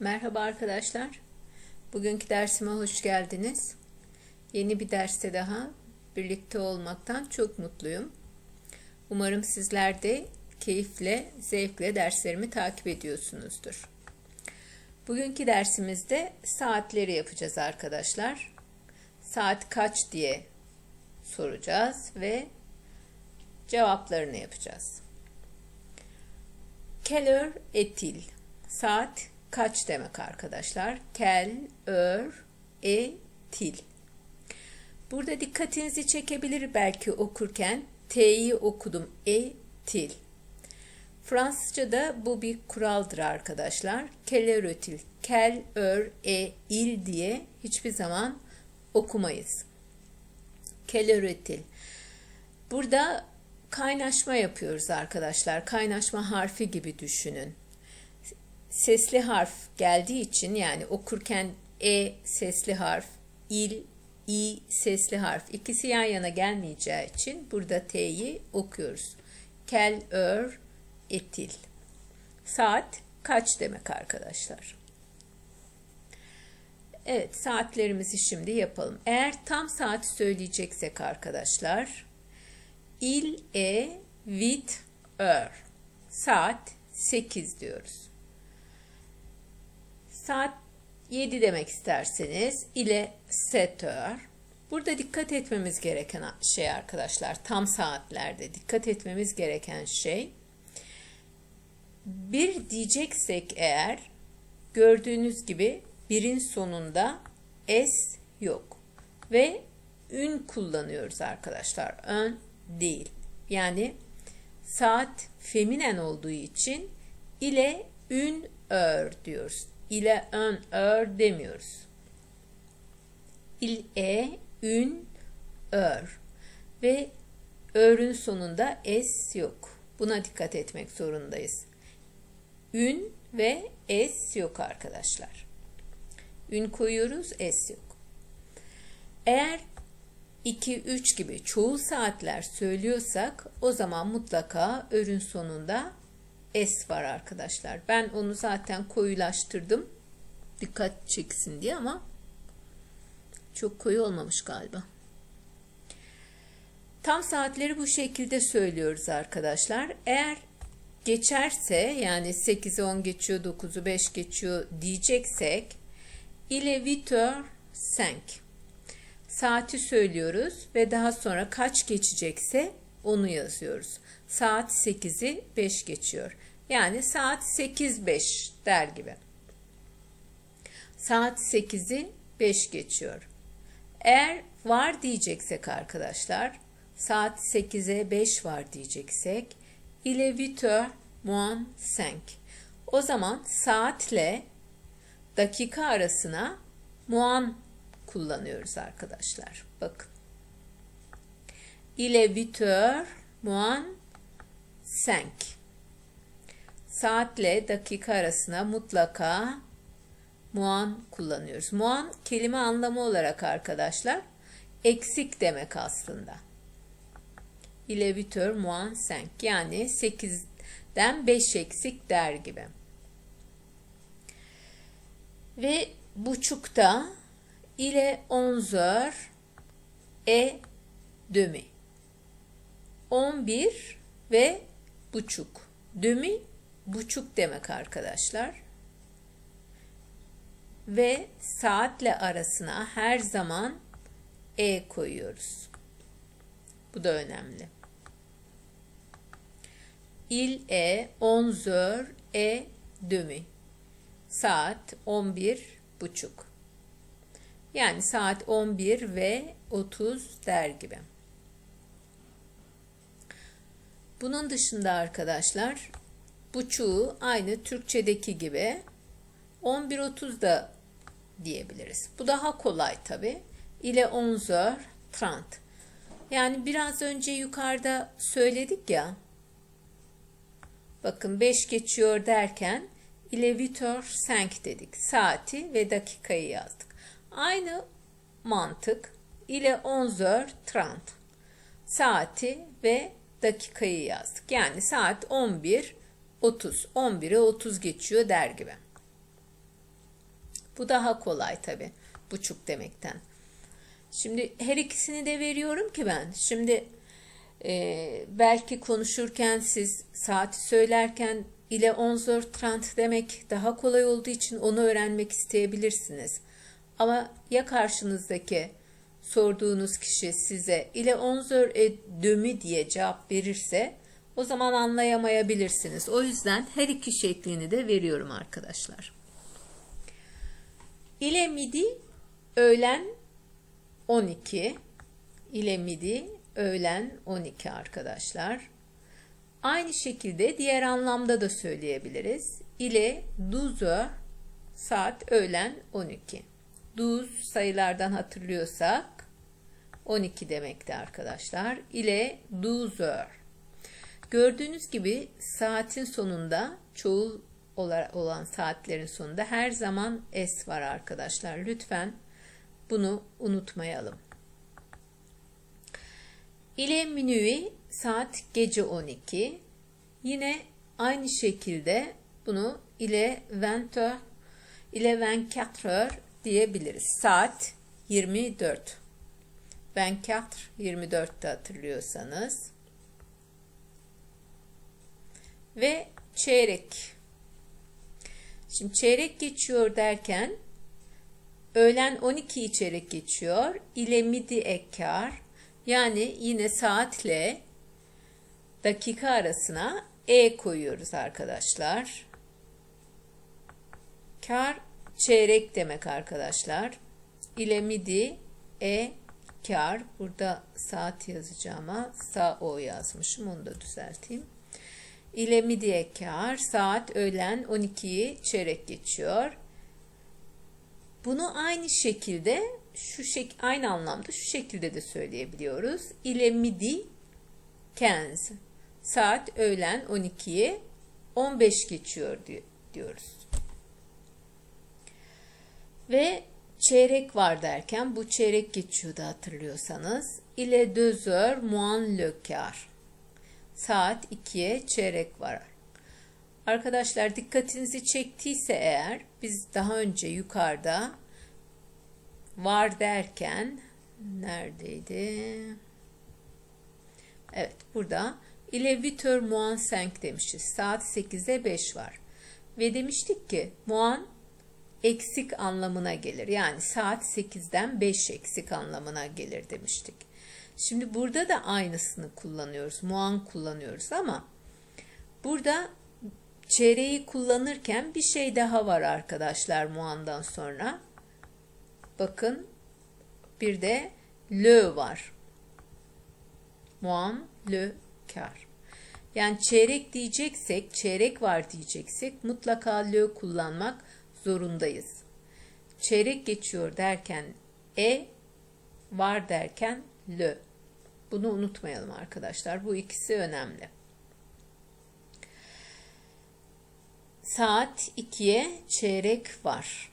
Merhaba arkadaşlar. Bugünkü dersime hoş geldiniz. Yeni bir derste daha birlikte olmaktan çok mutluyum. Umarım sizler de keyifle, zevkle derslerimi takip ediyorsunuzdur. Bugünkü dersimizde saatleri yapacağız arkadaşlar. Saat kaç diye soracağız ve cevaplarını yapacağız. Keller etil. Saat kaç demek arkadaşlar? Kel, ör, e, til. Burada dikkatinizi çekebilir belki okurken T'yi okudum. E, til. Fransızca'da bu bir kuraldır arkadaşlar. Keller ötil, kel, ör, e, il diye hiçbir zaman okumayız. Keller ötil. Burada kaynaşma yapıyoruz arkadaşlar. Kaynaşma harfi gibi düşünün sesli harf geldiği için yani okurken e sesli harf, il, i sesli harf ikisi yan yana gelmeyeceği için burada t'yi okuyoruz. Kel, ör, etil. Saat kaç demek arkadaşlar? Evet saatlerimizi şimdi yapalım. Eğer tam saati söyleyeceksek arkadaşlar il e vit ör saat 8 diyoruz. Saat 7 demek isterseniz ile setör. Burada dikkat etmemiz gereken şey arkadaşlar tam saatlerde dikkat etmemiz gereken şey bir diyeceksek eğer gördüğünüz gibi birin sonunda s yok ve ün kullanıyoruz arkadaşlar ön değil yani saat feminen olduğu için ile ün ör diyoruz ile ön ör demiyoruz. İl e, ün, ör ve örün sonunda s yok. Buna dikkat etmek zorundayız. Ün ve s yok arkadaşlar. Ün koyuyoruz, s yok. Eğer 2, 3 gibi çoğu saatler söylüyorsak o zaman mutlaka örün sonunda S var arkadaşlar. Ben onu zaten koyulaştırdım. Dikkat çeksin diye ama çok koyu olmamış galiba. Tam saatleri bu şekilde söylüyoruz arkadaşlar. Eğer geçerse yani 8'i 10 geçiyor, 9'u 5 geçiyor diyeceksek ile vitör senk saati söylüyoruz ve daha sonra kaç geçecekse onu yazıyoruz. Saat 8'i 5 geçiyor. Yani saat 8.5 der gibi. Saat 8'i 5 geçiyor. Eğer var diyeceksek arkadaşlar, saat 8'e 5 var diyeceksek, il est 8 heures moins 5. O zaman saatle dakika arasına muan kullanıyoruz arkadaşlar. Bakın. Il est 8 heures moins 5 saatle dakika arasına mutlaka muan kullanıyoruz. Muan kelime anlamı olarak arkadaşlar eksik demek aslında. İlevitör muan senk yani 8'den 5 eksik der gibi. Ve buçukta ile onzör e demi. 11 ve buçuk. Demi buçuk demek arkadaşlar. Ve saatle arasına her zaman e koyuyoruz. Bu da önemli. Il e 11 e demi. Saat 11 buçuk. Yani saat 11 ve 30 der gibi. Bunun dışında arkadaşlar buçuğu aynı Türkçedeki gibi 11.30 da diyebiliriz. Bu daha kolay tabi. İle 11h30. Yani biraz önce yukarıda söyledik ya. Bakın 5 geçiyor derken ile vitor senk dedik. Saati ve dakikayı yazdık. Aynı mantık ile 11h30. Saati ve dakikayı yazdık. Yani saat 11 30. 11'e 30 geçiyor der gibi. Bu daha kolay tabi. Buçuk demekten. Şimdi her ikisini de veriyorum ki ben. Şimdi e, belki konuşurken siz saati söylerken ile 10.30 demek daha kolay olduğu için onu öğrenmek isteyebilirsiniz. Ama ya karşınızdaki sorduğunuz kişi size ile 10.30 dömü diye cevap verirse o zaman anlayamayabilirsiniz. O yüzden her iki şeklini de veriyorum arkadaşlar. İle midi öğlen 12 ile midi öğlen 12 arkadaşlar. Aynı şekilde diğer anlamda da söyleyebiliriz. İle 12 saat öğlen 12. 12 sayılardan hatırlıyorsak 12 demekti arkadaşlar. İle 12 Gördüğünüz gibi saatin sonunda çoğul olan saatlerin sonunda her zaman S var arkadaşlar. Lütfen bunu unutmayalım. İle minui saat gece 12. Yine aynı şekilde bunu ile 20 ile 24 diyebiliriz. Saat 24. 24 24'te hatırlıyorsanız. Ve çeyrek. Şimdi çeyrek geçiyor derken öğlen 12 çeyrek geçiyor. İle midi ekkar yani yine saatle dakika arasına e koyuyoruz arkadaşlar. Kar çeyrek demek arkadaşlar. İle midi e kar. Burada saat yazacağıma sağ o yazmışım. Onu da düzelteyim. İle midiye kar. Saat öğlen 12'yi çeyrek geçiyor. Bunu aynı şekilde şu şek aynı anlamda şu şekilde de söyleyebiliyoruz. İle midi 15. Saat öğlen 12'ye 15 geçiyor diyoruz. Ve çeyrek var derken bu çeyrek geçiyordu hatırlıyorsanız. İle moins le quart. Saat 2'ye çeyrek var. Arkadaşlar dikkatinizi çektiyse eğer biz daha önce yukarıda var derken neredeydi? Evet burada ile vitör muan senk demişiz. Saat 8'e 5 var. Ve demiştik ki muan eksik anlamına gelir. Yani saat 8'den 5 eksik anlamına gelir demiştik. Şimdi burada da aynısını kullanıyoruz. Muan kullanıyoruz ama burada çeyreği kullanırken bir şey daha var arkadaşlar muandan sonra. Bakın bir de le var. Muan, le, kar. Yani çeyrek diyeceksek, çeyrek var diyeceksek mutlaka le kullanmak zorundayız. Çeyrek geçiyor derken e, var derken le. Bunu unutmayalım arkadaşlar. Bu ikisi önemli. Saat 2'ye çeyrek var.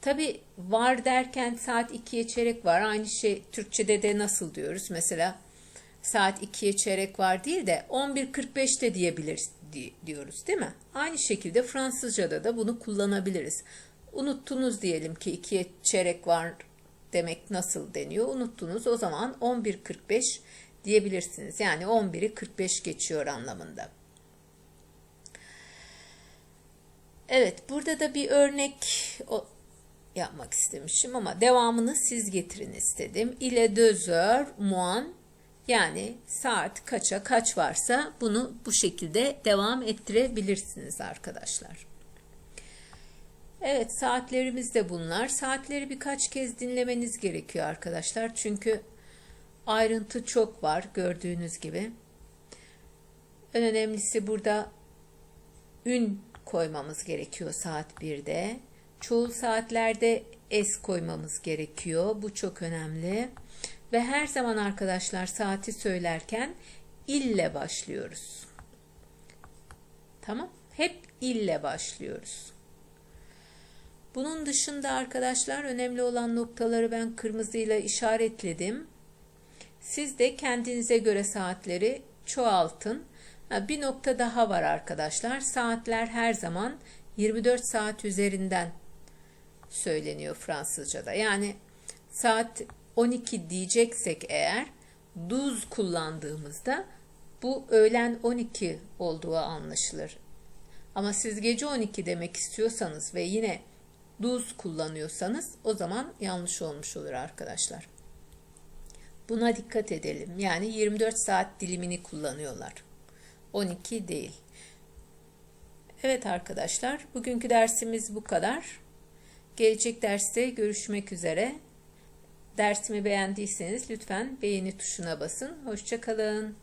Tabi var derken saat 2'ye çeyrek var. Aynı şey Türkçe'de de nasıl diyoruz? Mesela saat 2'ye çeyrek var değil de 11.45'te diyebiliriz diyoruz değil mi? Aynı şekilde Fransızca'da da bunu kullanabiliriz. Unuttunuz diyelim ki 2'ye çeyrek var demek nasıl deniyor? Unuttunuz o zaman 11.45 diyebilirsiniz. Yani 11'i 45 geçiyor anlamında. Evet burada da bir örnek yapmak istemişim ama devamını siz getirin istedim. İle dözör muan yani saat kaça kaç varsa bunu bu şekilde devam ettirebilirsiniz arkadaşlar. Evet saatlerimiz de bunlar. Saatleri birkaç kez dinlemeniz gerekiyor arkadaşlar. Çünkü ayrıntı çok var gördüğünüz gibi. En önemlisi burada ün koymamız gerekiyor saat 1'de. Çoğu saatlerde es koymamız gerekiyor. Bu çok önemli. Ve her zaman arkadaşlar saati söylerken ille başlıyoruz. Tamam? Hep ille başlıyoruz. Bunun dışında arkadaşlar önemli olan noktaları ben kırmızıyla işaretledim. Siz de kendinize göre saatleri çoğaltın. Bir nokta daha var arkadaşlar. Saatler her zaman 24 saat üzerinden söyleniyor Fransızca'da. Yani saat 12 diyeceksek eğer duz kullandığımızda bu öğlen 12 olduğu anlaşılır. Ama siz gece 12 demek istiyorsanız ve yine duz kullanıyorsanız o zaman yanlış olmuş olur arkadaşlar. Buna dikkat edelim. Yani 24 saat dilimini kullanıyorlar. 12 değil. Evet arkadaşlar, bugünkü dersimiz bu kadar. Gelecek derste görüşmek üzere. Dersimi beğendiyseniz lütfen beğeni tuşuna basın. Hoşçakalın.